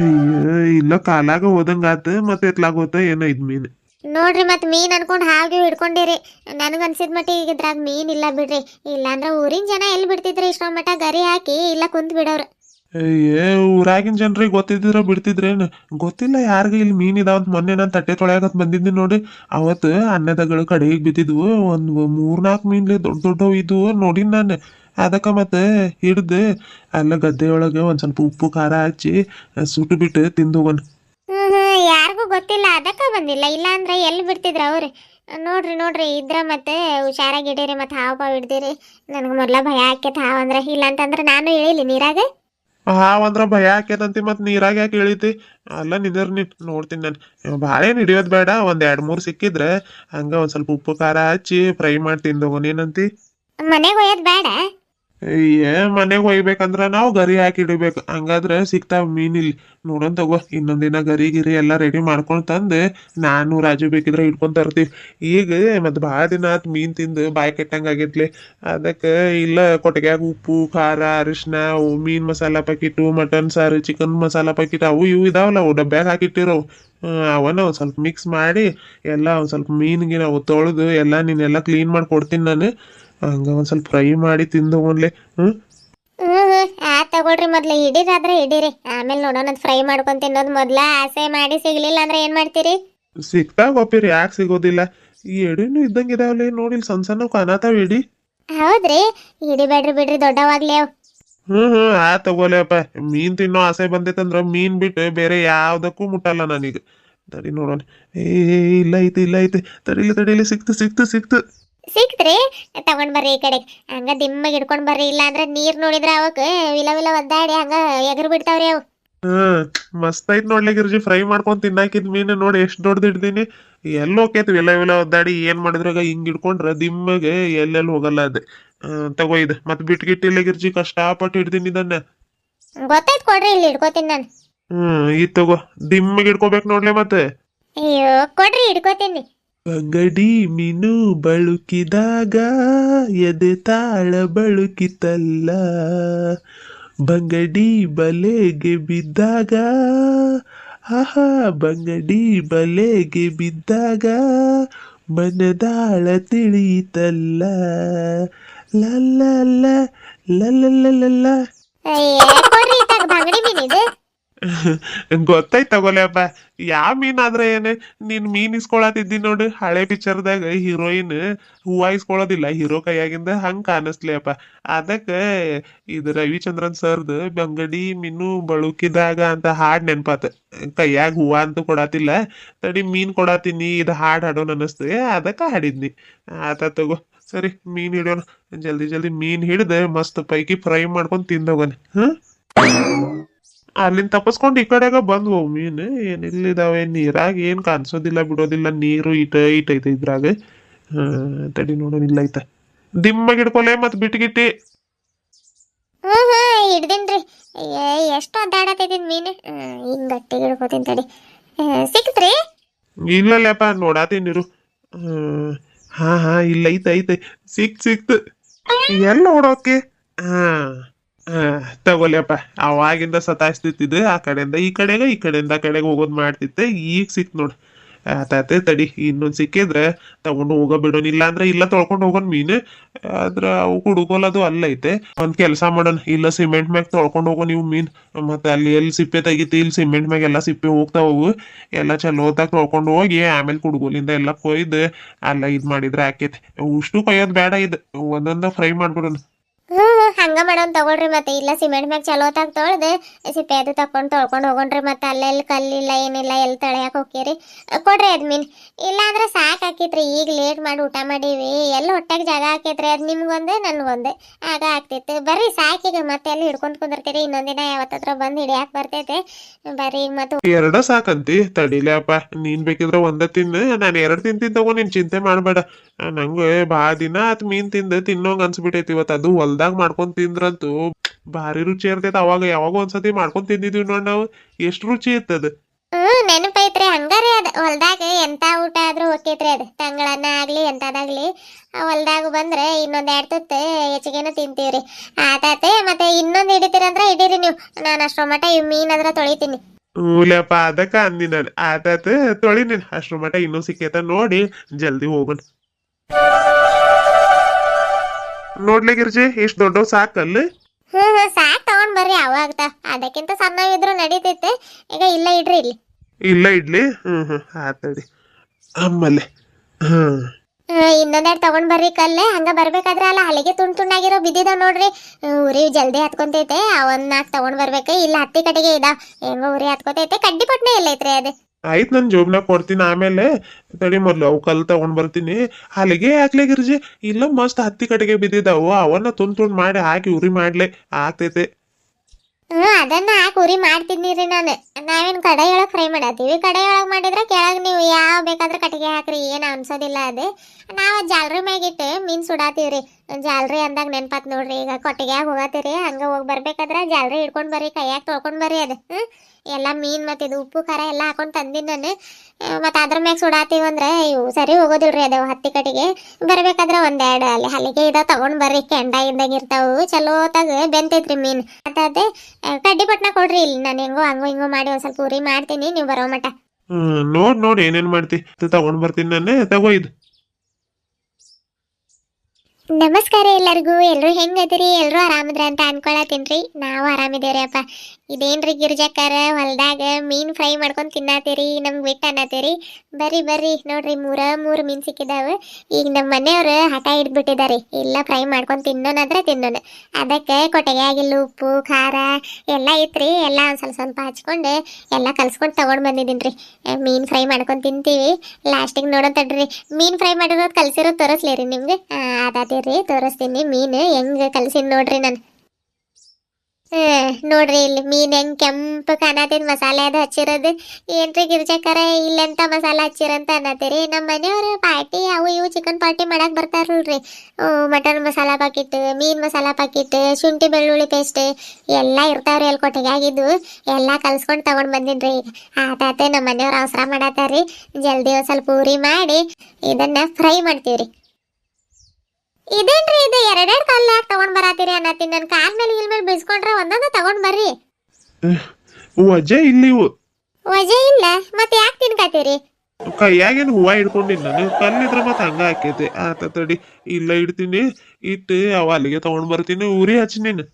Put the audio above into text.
ಅಯ್ಯೋ ಇಲ್ಲ ಕಾಲಾಗ ಹೋದಂಗಾತ ಮತ್ತೆ ಎತ್ಲಾಗ ಹೋತ ಏನೋ ಇದ್ ಮೀನ್. ನೋಡ್ರಿ ಮತ್ ಮೀನ್ ಅನ್ಕೊಂಡ್ ಹಾಗೆ ಹಿಡ್ಕೊಂಡಿರಿ. ನನಗೆ ಅನ್ಸಿದ್ ಮಟ್ಟಿಗೆ ಇದ್ರಾಗ ಮೀನ್ ಇಲ್ಲ ಬಿಡ್ರಿ. ಇಲ್ಲಾಂದ್ರ ಊರಿನ ಜನ ಎಲ್ಲಿ ಬಿಡ್ತಿದ್ರಿ ಇಷ್ಟೊ ಮಟ್ಟ ಗರಿ ಹಾಕಿ ಇಲ್ಲ ಕುಂತ್ ಬಿಡೋರು. ಏ ಊರಾಗಿನ ಜನರಿಗೆ ಗೊತ್ತಿದ್ರ ಬಿಡ್ತಿದ್ರೇನು? ಗೊತ್ತಿಲ್ಲ ಯಾರಿಗ ಇಲ್ಲಿ ಮೀನ್ ಇದಾವಂತ ಮೊನ್ನೆ ನಾನು ತಟ್ಟೆ ತೊಳೆಯಾಗತ್ ಬಂದಿದ್ದೆ ನೋಡಿ. ಅವತ್ತು ಅನ್ನದಗಳು ಕಡೆಗೆ ಬಿದ್ದಿದ್ವು. ಒಂದು ಮೂರ್ನಾಲ್ಕು ಮೀನ್ಲಿ ದೊಡ್ಡ ದೊಡ್ಡವು ಇದ್ವು ನೋಡಿನ್ ನಾನು. ಅದಕ್ಕೆ ಮತ್ತೆ ಹಿಡ್ದು ಅಲ್ಲ ಗದ್ದೆಯೊಳಗೆ ಒಂದು ಸ್ವಲ್ಪ ಉಪ್ಪು ಖಾರ ಹಚ್ಚಿ ಸುಟ್ಟು ಬಿಟ್ಟು ತಿಂದು ಹೋಗೋಣ. ಯಾರಿಗೂ ಗೊತ್ತಿಲ್ಲ ಅದಕ್ಕೆ ಬಂದಿಲ್ಲ ಇಲ್ಲ ಅಂದ್ರೆ ಎಲ್ಲಿ ಬಿಡ್ತಿದ್ರ ಅವ್ರಿ? ನೋಡ್ರಿ ನೋಡ್ರಿ ಇದ್ರ ಮತ್ತೆ ಹುಷಾರಾಗಿ ಇಡೀರಿ ಮತ್ತೆ ಹಾವು ಪಾವು ಹಿಡ್ದಿರಿ ನನಗೆ ಮೊದ್ಲ ಭಯ ಆಕೇತ್ ಹಾವು ಅಂದ್ರೆ ಇಲ್ಲ ಅಂತಂದ್ರೆ ನಾನು ಇಳಿಲಿ ನೀರಾಗ? ಹಾವ್ ಅಂದ್ರ ಭಯ ಆಕೇತಂತಿ ಮತ್ ನೀರಾಗ ಯಾಕೆ ಇಳಿತಿ ಅಲ್ಲ ನಿಂದ್ರ ನೀನ್ ನೋಡ್ತೀನಿ ನಾನು. ಭಾಳ ನಿಡಿಯೋದು ಹಿಡಿಯೋದ್ ಬೇಡ ಒಂದ್ ಎರಡ್ ಮೂರ್ ಸಿಕ್ಕಿದ್ರೆ ಹಂಗ ಒಂದ್ ಸ್ವಲ್ಪ ಉಪ್ಪು ಖಾರ ಹಚ್ಚಿ ಫ್ರೈ ಮಾಡಿ ತಿಂದೋಗೋನೇನಂತಿ ಮನೆಗೆ ಒಯ್ಯೋದ್ ಬೇಡ. ಏ ಮನೆಗೆ ಒಯ್ಬೇಕಂದ್ರ ನಾವು ಗರಿ ಹಾಕಿ ಇಡಬೇಕು. ಹಂಗಾದ್ರೆ ಸಿಗ್ತಾವ ಮೀನಿಲ್ಲಿ ನೋಡೋಣ ತಗೋ ಇನ್ನೊಂದಿನ ಗರಿ ಗಿರಿ ಎಲ್ಲ ರೆಡಿ ಮಾಡ್ಕೊಂಡು ತಂದು ನಾನು ರಾಜು ಬೇಕಿದ್ರೆ ಇಟ್ಕೊಂಡ್ ತರ್ತೀವಿ. ಈಗ ಮತ್ತೆ ಭಾಳ ದಿನ ಆತ್ ಮೀನ್ ತಿಂದು ಬಾಯಿ ಕೆಟ್ಟಂಗ ಆಗೈತ್ಲಿ. ಅದಕ್ಕೆ ಇಲ್ಲ ಕೊಟ್ಟಿಗೆಯಾಗ ಉಪ್ಪು, ಖಾರ ಅರಿಶಿನ ಅವು ಮೀನ್ ಮಸಾಲ ಪ್ಯಾಕೆಟು ಮಟನ್ ಸಾರು ಚಿಕನ್ ಮಸಾಲ ಪ್ಯಾಕೆಟ್ ಅವು ಇವು ಇದಾವಲ್ಲ, ಅವು ಡಬ್ಬ್ಯಾಗ ಹಾಕಿಟ್ಟಿರೋವು ಅವನ್ನ ಒಂದ್ ಸ್ವಲ್ಪ ಮಿಕ್ಸ್ ಮಾಡಿ ಎಲ್ಲ ಒಂದ್ ಸ್ವಲ್ಪ ಮೀನಿಗೆ ನಾವು ತೊಳೆದು ಎಲ್ಲ ನೀನೆಲ್ಲ ಕ್ಲೀನ್ ಮಾಡಿ ಕೊಡ್ತೀನಿ ನಾನು. ಹಂಗ ಒಂದ್ ಸ್ವಲ್ಪ ಫ್ರೈ ಮಾಡಿ ತಿಂದು ಹ್ಮ್? ಹ್ಮ್ ಆ ತಗೊಳ್ರಿ ಮೊದ್ಲು. ಹಿಡೀರಾದ್ರೆ ಹಿಡೀರಿ. ಆಮೇಲೆ ನೋಡೋಣ ಫ್ರೈ ಮಾಡ್ಕೊಂಡ್ ತಿನ್ನೋದು ಮೊದ್ಲ ಆಸೆ ಮಾಡಿ ಸಿಗ್ಲಿಲ್ಲ ಅಂದ್ರೆ ಏನ್ ಮಾಡ್ತೀರಿ? ಸಿಕ್ತಾಗ ಒಪ್ಪಿರಿ ಯಾಕೆ ಸಿಗೋದಿಲ್ಲ? ಈ ಎಡಿನೂ ಇದ್ದಂಗೆ ಇದಾವಲ್ಲ ನೋಡಿಲ್ ಸಣ್ಣ ಸಣ್ಣ ಕಾಣತಾವ ಇಡಿ. ಹೌದ್ರಿ. ಬೇಡ್ರಿ ಬಿಡ್ರಿ ದೊಡ್ಡವಾಗ್ಲಿ ಅವ್. ಹ್ಮ್ ಹ್ಮ್. ಆ ತಗೋಲೇಪ್ಪ ಮೀನ್ ತಿನ್ನೋ ಆಸೆ ಬಂದೈತಂದ್ರ ಮೀನ್ ಬಿಟ್ಟು ಬೇರೆ ಯಾವ್ದಕ್ಕೂ ಮುಟ್ಟಲ್ಲ ನನಗೆ. ತಡಿ ನೋಡೋಣ. ಏ, ಇಲ್ಲ ಐತಿ ಇಲ್ಲ ಐತಿ ತಡಿಲಿ ತಡಿಲಿ ಸಿಕ್ತು ಸಿಕ್ತು ಸಿಕ್ತು. ಸಿಕ್ತ್ರಿ? ತಗೊಂಡ್ ಬರ್ರಿ ಈ ಕಡೆ. ಹಂಗ ದಿಮ್ಮಗೆ ಹಿಡ್ಕೊಂಡ್ ಬರ್ರಿ ಇಲ್ಲ ಅಂದ್ರೆ ನೀರ್ ನೋಡಿದ್ರ ಅವಕ್ ವಿಲ ವಿಲ ಒದ್ದಾಡಿ ಹಂಗ ಎಗರ್ ಬಿಡ್ತಾವ್ರಿ ಅವು. ಹ್ಮ್ ಮಸ್ತ್ ಐತ್ ನೋಡ್ಲಿ ಗಿರ್ಜಿ. ಫ್ರೈ ಮಾಡ್ಕೊಂಡ್ ತಿನ್ನಾಕಿದ್ ಮೀನು ನೋಡಿ ಎಷ್ಟ್ ದೊಡ್ಡದ್ ಹಿಡ್ದೀನಿ ಎಲ್ಲಿ ಹೋಕೈತಿ ವಿಲ ವಿಲ ಒದ್ದಾಡಿ ಏನ್ ಮಾಡಿದ್ರಾಗ ಹಿಂಗ್ ಹಿಡ್ಕೊಂಡ್ರ ದಿಮ್ಮಗೆ ಎಲ್ಲೆಲ್ಲಿ ಹೋಗಲ್ಲ ಅದೇ. ತಗೋ ಇದು. ಮತ್ ಬಿಟ್ ಗಿಟ್ಟಿಲ್ಲ ಗಿರ್ಜಿ ಕಷ್ಟಪಟ್ಟು ಹಿಡ್ದೀನಿ ಇದನ್ನ. ಗೊತ್ತಾಯ್ತು ಕೊಡ್ರಿ ಇಲ್ಲಿ ಇಡ್ಕೋತೀನಿ ನಾನು. ಹ್ಮ್ ಈ ತಗೋ. ದಿಮ್ಮಗೆ ಇಡ್ಕೋಬೇಕು ನೋಡ್ಲೆ ಮತ್ತೆ. ಅಯ್ಯೋ ಕೊಡ್ರಿ ಹಿಡ್ಕೋತೀನಿ. ಅಂಗಡಿ ಮೀನು ಬಳುಕಿದಾಗ ಎದೆ ತಾಳ ಬಳುಕಿತಲ್ಲ. ಬಂಗಡಿ ಬಲೆಗೆ ಬಿದ್ದಾಗ, ಆಹಾ, ಬಂಗಡಿ ಬಲೆಗೆ ಬಿದ್ದಾಗ ಮನದಾಳ ತಿಳಿಯಿತಲ್ಲ. ಲಲ್ಲ ಲಲ್ಲ ಲಲ್ಲ ಕೊಡ್ರಿ ಇತ್ತಾಗ ಯಾವ ಮೀನ್ ಆದ್ರೆ ಏನೇ? ನೀನ್ ಮೀನ್ ಇಸ್ಕೊಳತಿದ್ದಿ ನೋಡು. ಹಳೆ ಪಿಕ್ಚರ್ದಾಗ ಹೀರೋಯಿನ್ ಹೂವ ಇಸ್ಕೊಳೋದಿಲ್ಲ. ಹೀರೋ ಕೈಯಾಗಿಂದ ಹಂಗ್ ಕಾಣಿಸ್ಲಿಯಪ್ಪ ಅದಕ್ಕೆ ಇದು ರವಿಚಂದ್ರನ್ ಸರ್ದು ಬಂಗಡಿ, ಮೀನು ಬಳುಕಿದಾಗ ಅಂತ ಹಾಡ್ ನೆನ್ಪಾತ. ಕೈಯಾಗ ಹೂವ ಅಂತೂ ಕೊಡತಿಲ್ಲ. ತಡಿ ಮೀನ್ ಕೊಡತೀನಿ, ಇದು ಹಾಡ್ ಹಾಡೋನ್ ಅನ್ನಿಸ್ತು. ಅದಕ್ಕ ಹಾಡಿದ್ನಿ. ಆತ ತಗೋ. ಸರಿ, ಮೀನ್ ಹಿಡಿಯೋಣ. ಜಲ್ದಿ ಜಲ್ದಿ ಮೀನ್ ಹಿಡ್ದೆ ಮಸ್ತ್ ಪೈಕಿ ಫ್ರೈ ಮಾಡ್ಕೊಂಡ್ ತಿಂದೋಗನ್ ಹ್ಮ್? ಅಲ್ಲಿಂದ ತಪ್ಪಸ್ಕೊಂಡು ಈ ಕಡೆಗ ಬಂದ್ವು. ಮೀನು ಏನ್ ಇಲ್ಲಿದಾವೆ ನೀರಾಗ ಏನ್ ಕಾಣಿಸೋದಿಲ್ಲ ಬಿಡೋದಿಲ್ಲ ನೀರು ಇಟ ಇಟ್ ಐತೆ ಇದ್ರಾಗ. ಹಾ, ತಡಿ ನೋಡೋಣ ಇಲ್ಲ ಐತ ದಿಮ್ಮ ಹಿಡ್ಕೊಲೆ ಮತ್ ಬಿಟ್ಗಿಟ್ಟಿ. ಹ್ಮ್ ಹ್ಮ್ ಹಿಡ್ದಿನ್ರಿ ಎಷ್ಟು ಅಡ್ಡಾಡತೈತಿದ್ ಮೀನು. ಹಿಂಗ್ ಗಟ್ಟಿ ಹಿಡ್ಕೋತೀನಿ ತಡಿ. ಸಿಕ್ತ್ರಿ? ಇಲ್ಲಲ್ಲಪ್ಪ ನೋಡಾತೀನಿರು ಹಾ ಹಾ ಇಲ್ಲ ಐತೆ. ಐತೆ ಸಿಕ್ ಸಿಕ್ತು. ಎಲ್ಲ ನೋಡೋಕೆ ಹಾ. ತಗೋಲಿಯಪ್ಪ ಅವಾಗಿಂದ ಸತಾಯಿಸ್ತಿತ್ತಿದ್ದು ಆ ಕಡೆಯಿಂದ ಈ ಕಡೆಗೆ, ಈ ಕಡೆಯಿಂದ ಆ ಕಡೆಗೆ ಹೋಗೋದು ಮಾಡ್ತಿದ್ದೆ. ಈಗ ಸಿಕ್ ನೋಡಿ. ಆತಾತೆ ತಡಿ. ಇನ್ನೊಂದು ಸಿಕ್ಕಿದ್ರೆ ತಗೊಂಡು ಹೋಗೋ ಬಿಡೋನ್ ಇಲ್ಲ ಅಂದ್ರೆ ಇಲ್ಲ ತೊಳ್ಕೊಂಡು ಹೋಗೋನ್ ಮೀನು. ಆದ್ರ ಅವು ಹುಡುಗೋಲದು ಅಲ್ಲೈತೆ ಒಂದ್ ಕೆಲಸ ಮಾಡೋಣ ಇಲ್ಲ ಸಿಮೆಂಟ್ ಮ್ಯಾಗ ತೊಳ್ಕೊಂಡು ಹೋಗೋ ನೀವು ಮೀನ್. ಮತ್ತೆ ಅಲ್ಲಿ ಎಲ್ಲಿ ಸಿಪ್ಪೆ ತೆಗಿತಿ, ಇಲ್ಲಿ ಸಿಮೆಂಟ್ ಮ್ಯಾಗ ಎಲ್ಲ ಸಿಪ್ಪೆ ಹೋಗ್ತಾವು ಎಲ್ಲ ಚಲೋತಾಗ ತೊಳ್ಕೊಂಡು ಹೋಗಿ ಆಮೇಲೆ ಕುಡುಗೋಲಿಂದ ಎಲ್ಲ ಕೊಯ್ದು ಅಲ್ಲ ಇದ್ ಮಾಡಿದ್ರೆ ಆಕೈತಿ. ಉಷ್ಟು ಕೊಯ್ಯೋದು ಬೇಡ ಇದು. ಒಂದೊಂದ ಫ್ರೈ ಮಾಡ್ಬಿಡೋಣ ಹ್ಮ್, ತಗೊಳ್ರಿ ಮತ್ತೆ. ಇಲ್ಲ ಸಿಮೆಂಟ್ ಮ್ಯಾಗ ಚಲೋತಾಗ ತೊಳ್ದು ಸಿಪ್ಪೆ ಅದು ತಕೊಂಡ್ ತೊಳ್ಕೊಂಡ್ ಹೋಗೋಣ್ರಿ ಮತ್ತೆ. ಅಲ್ಲೆಲ್ಲಿ ಕಲ್ಲಿಲ್ಲ ಏನಿಲ್ಲ ಎಲ್ಲಿ ತಳಿಯಕ್ಕೆ ಹೋಗಿರಿ ಕೊಡ್ರಿ ಅದ್ ಮೀನ್ ಇಲ್ಲ ಅಂದ್ರೆ ಸಾಕ್ ಹಾಕಿತ್ರಿ ಈಗ ಲೇಟ್ ಮಾಡಿ ಊಟ ಮಾಡೀವಿ. ಎಲ್ಲ ಹೊಟ್ಟೆಗೆ ಜಾಗ ಹಾಕೈತ್ರಿ ಅದ್ ನಿಮ್ಗೊಂದೆ ನನ್ಗೊಂದೆ. ಆಗ ಆಗ್ತಿತ್ತು. ಬರ್ರಿ ಸಾಕೀಗ ಮತ್ತೆ ಎಲ್ಲಿ ಹಿಡ್ಕೊಂಡ್ ಕುಂದಿರ್ತೀರಿ. ಇನ್ನೊಂದಿನ ಯಾವತ್ತತ್ರ ಬಂದ್ ಹಿಡಿಯಾಕ ಬರ್ತೈತೆ. ಬರ್ರಿ ಈಗ ಮತ್ತೆ ಎರಡ ಸಾಕಂತಿ. ತಡಿಲಪ್ಪ. ನೀನ್ ಬೇಕಿದ್ರೆ ಒಂದ ತಿನ್ನು. ನಾನು ಎರಡು ತಿಂತೀನಿ ತಗೋ. ನೀನ್ ಚಿಂತೆ ಮಾಡಬೇಡ. ನಂಗೆ ಭಾಳ ದಿನ ಆತ್ ಮೀನ್ ತಿಂದು ತಿನ್ನೋಂಗ್ ಅನ್ಸ್ಬಿಟ್ಟೈತಿ ಇವತ್ತು. ಅದು ಹೊಲ್ದಾಗ ಮಾಡ್ಕೊಂಡ್ ತಿಂದ್ರಂತೂ ಭಾರಿ ರುಚಿ ಇರ್ತೈತಿ ಅವಾಗ ಯಾವಾಗ ಒಂದ್ಸತಿ ಮಾಡ್ಕೊಂಡ್ ತಿಂದಿದ್ವಿ ನೋಡ್ ನಾವು. ಎಷ್ಟು ರುಚಿ ಇತ್ತದ. ಹ್ಮ್ ನೆನಪೈತ್ರಿ. ಹಂಗಾರಿ ಅದ ಹೊಲ್ದಾಗ ಎಂತ ಊಟ ಆದ್ರೂ ಹೋಕೈತ್ರಿ ಅದ. ತಂಗಳನ್ನ ಆಗ್ಲಿ ಎಂತದಾಗ್ಲಿ ಆ ಹೊಲ್ದಾಗ ಬಂದ್ರೆ ಇನ್ನೊಂದ್ ಎರಡ್ ತುತ್ತು ಹೆಚ್ಚಿಗೆನ ತಿಂತೀವ್ರಿ. ಆತಾತೆ ಮತ್ತೆ ಇನ್ನೊಂದ್ ಹಿಡಿತೀರಂದ್ರ ಹಿಡೀರಿ ನೀವು. ನಾನು ಅಷ್ಟೋ ಮಟ ಇವ್ ಮೀನ್ ಅದ್ರ ತೊಳಿತೀನಿ. ಹೂಲಪ್ಪ ಅದಕ್ಕ ಅಂದಿನ ಆತಾತ ತೊಳಿ ನೀನ್ ಅಷ್ಟ್ರ ಮಟ ಇನ್ನೂ ಸಿಕ್ಕೇತ ನೋಡಿ. ಜಲ್ದಿ ಹೋಗೋಣ ನೋಡ್ಲಿ ಗಿರ್ಜಿ ಇಷ್ಟು ದೊಡ್ಡವ್ ಸಾಕಲ್ಲ? ಹ್ಮ್ ಹ್ಮ್ ಸಾಕ್ ತಗೊಂಡ್ ಬರ್ರಿ ಅವಾಗ್ತ. ಅದಕ್ಕಿಂತ ಸಣ್ಣ ಇದ್ರು ನಡೀತೈತೆ. ಈಗ ಇಲ್ಲ ಇಡ್ರಿ ಇಲ್ಲಿ. ಇಲ್ಲ ಇಡ್ಲಿ? ಹ್ಮ್ ಹ್ಮ್ ಆತಡಿ. ಆಮೇಲೆ ಹ್ಮ್. ಇನ್ನೊಂದೆರಡು ತಗೊಂಡ್ ಬರ್ರಿ ಕಲ್ಲೆ. ಹಂಗ ಬರ್ಬೇಕಾದ್ರೆ ಅಲ್ಲ ಹಲಗೆ ತುಂಡ್ ತುಂಡಾಗಿರೋ ಬಿದ್ದಿದಾವ್ ನೋಡ್ರಿ. ಉರಿ ಜಲ್ದಿ ಹತ್ಕೊಂತೈತೆ. ಅವನ್ ನಾಲ್ಕು ತಗೊಂಡ್ ಬರ್ಬೇಕು. ಇಲ್ಲ ಹತ್ತಿ ಕಟ್ಟಿಗೆ ಇದ ಹೆಂಗೋ ಉರಿ ಹತ್ಕೊತೈತೆ. ಕಡ್ಡಿ ಪಟ್ನೆ ಎಲ್ಲೈತ್ರಿ ಅದು. ಆಯ್ತು ನನ್ನ ಜೋಬ್ನಾಗ ಕೊಡ್ತೀನಿ ಆಮೇಲೆ ತಡಿ ಮೊದ್ಲು ಅವು ಕಲ್ಲು ತಗೊಂಡ್ ಬರ್ತೀನಿ. ಅಲ್ಲಿಗೆ ಹಾಕ್ಲೆ ಗಿರ್ಜಿ? ಇಲ್ಲ ಮಸ್ತ್ ಹತ್ತಿ ಕಟ್ಟಿಗೆ ಬಿದ್ದಿದ್ದಾವು ಅವನ್ನ ತುಂಡ್ ತುಂಡ್ ಮಾಡಿ ಹಾಕಿ ಉರಿ ಮಾಡ್ಲೆ. ಆಗ್ತೈತೆ. ಹ್ಮ್, ಅದನ್ನ ಹಾಕಿ ಉರಿ ಮಾಡ್ತಿದ್ನಿರಿ ನಾನು. ನಾವೇನ್ ಕಡೆ ಒಳಗ್ ಫ್ರೈ ಮಾಡತ್ತೀವಿ? ಕಡೆ ಒಳಗ್ ಮಾಡಿದ್ರೆ ಕೆಳಗೆ ನೀವು ಯಾವ ಬೇಕಾದ್ರೆ ಕಟ್ಟಿಗೆ ಹಾಕ್ರಿ, ಏನು ಅನ್ಸೋದಿಲ್ಲ ಅದೇ. ನಾವು ಜಾಲ್ರಿ ಮ್ಯಾಗಿಟ್ಟು ಮೀನ್ ಸುಡಾತೀವ್ರಿ. ಜಾಲ್ರಿ ಅಂದಾಗ ನೆನ್ಪಾತ್ ನೋಡ್ರಿ, ಈಗ ಕೊಟ್ಟಿಗ್ಯಾಗ ಹೋಗತ್ತೀರಿ, ಹಂಗ ಹೋಗಿ ಬರ್ಬೇಕಾದ್ರೆ ಜಾಲ್ರಿ ಹಿಡ್ಕೊಂಡು ಬರ್ರಿ, ಕೈಯಾಗ ತೊಳ್ಕೊಂಡ್ ಬರ್ರಿ ಅದು ಎಲ್ಲ ಮೀನ್ ಮತ್ತೆ ಇದು ಉಪ್ಪು, ಖಾರ ಎಲ್ಲ ಹಾಕೊಂಡು ತಂದಿನ ನಾನು. ಮತ್ತೆ ಅದ್ರ ಮ್ಯಾಗ ಸುಡಾತೀವಿ ಅಂದ್ರೆ ಇವು ಸರಿ ಹೋಗೋದಿಲ್ರಿ ಅದು ಹತ್ತಿ ಕಟ್ಟಿಗೆ. ಬರ್ಬೇಕಾದ್ರೆ ಒಂದೆರಡು ಅಲ್ಲಿ ಹಲಿಗೆ ಇದ ತಗೊಂಡ್ ಬರ್ರಿ ಕೆಂಡ ಇದ್ದಾಗ ಇರ್ತಾವು ಚಲೋತಾಗ ಬೆಂತೈತ್ರಿ ಮೀನ್. ಅದೇ ಕಡ್ಡಿ ಪಟ್ನ ಕೊಡ್ರಿ ಇಲ್ಲಿ, ನಾನು ಹೆಂಗೋ ಹಂಗೋ ಹಿಂಗೋ ಮಾಡಿ ಒಂದ್ ಸ್ವಲ್ಪ ಉರಿ ಮಾಡ್ತೀನಿ, ನೀವು ಬರೋ ಮಟ. ನೋಡಿ, ನೋಡ್ ಏನೇನ್ ಮಾಡ್ತಿ ತಗೊಂಡ್ ಬರ್ತೀನಿ ನಾನೇ, ತಗೋ ಇದು. ನಮಸ್ಕಾರ ಎಲ್ಲರಿಗೂ. ಎಲ್ಲರೂ ಹೆಂಗದಿರಿ? ಎಲ್ಲರೂ ಆರಾಮದ್ರ ಅಂತ ಅನ್ಕೊಳತೀನ್ರಿ ನಾವು ಅಪ್ಪ. ಇದೇನ್ರಿ ಗಿರ್ಜಕ್ಕಾರ ಹೊಲ್ದಾಗ ಮೀನ್ ಫ್ರೈ ಮಾಡ್ಕೊಂಡು ತಿನ್ನತ್ತೀರಿ ನಮ್ಗ್ ಬಿಟ್ಟು ಅನ್ನತ್ತೀರಿ ಬರ್ರಿ ಬರ್ರಿ. ನೋಡ್ರಿ, ಮೂರ, ಮೂರು ಮೀನ್ ಸಿಕ್ಕಿದಾವೆ. ಈಗ ನಮ್ಮ ಮನೆಯವರು ಹಠ ಹಿಡ್ದ್ಬಿಟ್ಟಿದಾರಿ. ಎಲ್ಲ ಫ್ರೈ ಮಾಡ್ಕೊಂಡು ತಿನ್ನೋಣಾದ್ರೆ ತಿನ್ನೋಣ ಅದಕ್ಕೆ ಕೊಟ್ಟಿಗೆ ಆಗಿಲ್ಲ, ಉಪ್ಪು, ಖಾರ ಎಲ್ಲ ಐತ್ರಿ. ಎಲ್ಲ ಒಂದ್ ಸ್ವಲ್ಪ ಸ್ವಲ್ಪ ಹಚ್ಕೊಂಡು ಎಲ್ಲ ಕಲ್ಸ್ಕೊಂಡು ತಗೊಂಡ್ ಬಂದಿದ್ದೀನಿ ರೀ ಮೀನ್ ಫ್ರೈ ಮಾಡ್ಕೊಂಡು ತಿಂತೀವಿ. ಲಾಸ್ಟಿಗೆ ನೋಡೋ ತಡ್ರಿ. ಮೀನ್ ಫ್ರೈ ಮಾಡಿರೋದು ಕಲ್ಸಿರೋದು ತೋರಿಸ್ಲೇರಿ ನಿಮ್ಗೆ? ಅದಾತಿರಿ ತೋರಿಸ್ತೀನಿ. ಮೀನು ಹೆಂಗ್ ಕಲಸಿನ ನೋಡ್ರಿ ನಾನು. ನೋಡ್ರಿ ಇಲ್ಲಿ ಮೀನ್ ಹೆಂಗ್ ಕೆಂಪು ಕಾಣತಿದ್ ಮಸಾಲೆ ಅದ ಹಚ್ಚಿರೋದು. ಏನ್ರಿ ಗಿರ್ಜಕರ ಇಲ್ಲೆಂತ ಮಸಾಲೆ ಹಚ್ಚಿರಂತ ಅನ್ನತ್ತೀರಿ. ನಮ್ಮ ಮನೆಯವ್ರು ಪಾರ್ಟಿ ಅವು ಇವು ಚಿಕನ್ ಪಾರ್ಟಿ ಮಾಡಕ್ ಬರ್ತಾರಲ್ರಿ. ಮಟನ್ ಮಸಾಲ ಪಾಕಿಟ್, ಮೀನ್ ಮಸಾಲ ಪಾಕಿಟ್, ಶುಂಠಿ ಬೆಳ್ಳುಳ್ಳಿ ಪೇಸ್ಟ್ ಎಲ್ಲ ಇರ್ತಾವ್ರಿ ಅಲ್ಲಿ ಕೊಟ್ಟಿಗಾಗಿದ್ದು ಎಲ್ಲ ಕಲ್ಸ್ಕೊಂಡು ತಗೊಂಡ್ ಬಂದಿನ್ರಿ. ಆತಾತೆ ನಮ್ಮ ಮನೆಯವ್ರು ಅವಸರ ಮಾಡತ್ತಾರ್ರಿ. ಜಲ್ದಿ ಒಂದ್ ಸ್ವಲ್ಪ ಪೂರಿ ಮಾಡಿ ಇದನ್ನ ಫ್ರೈ ಮಾಡ್ತೀವ್ರಿ. ಇದೇನ್ರಿ ಇದು ಎರಡೆರಡು ಕಲ್ಲು ಯಾಕೆ ತಗೊಂಡ್ ಬರತ್ತೀರಿ ಅನ್ನತ್ತಿ ನನ್ನ ಕಾಲ್ ಮೇಲೆ ಇಲ್ ಮೇಲೆ ಬೀಸ್ಕೊಂಡ್ರೆ ಒಂದೊಂದು ತಗೊಂಡ್ ಬರ್ರಿ. ವಜೆ ಇಲ್ಲಿ ವಜೆ ಇಲ್ಲ ಮತ್ತೆ ಯಾಕೆ ತಿನ್ಕತ್ತೀರಿ? ಕೈಯಾಗೇನು ಹೂವ ಹಿಡ್ಕೊಂಡಿನಿ ನಾನು ಕಲ್ಲಿದ್ರ ಮತ್ತೆ ಹಂಗ ಹಾಕೈತಿ ಆತ ತಡಿ ಇಲ್ಲ ಇಡ್ತೀನಿ ಇಟ್ಟು ಅವ ಅಲ್ಲಿಗೆ ತಗೊಂಡ್ ಬರ್ತೀನಿ ಉರಿ ಹಚ್ಚಿ ನೀನು.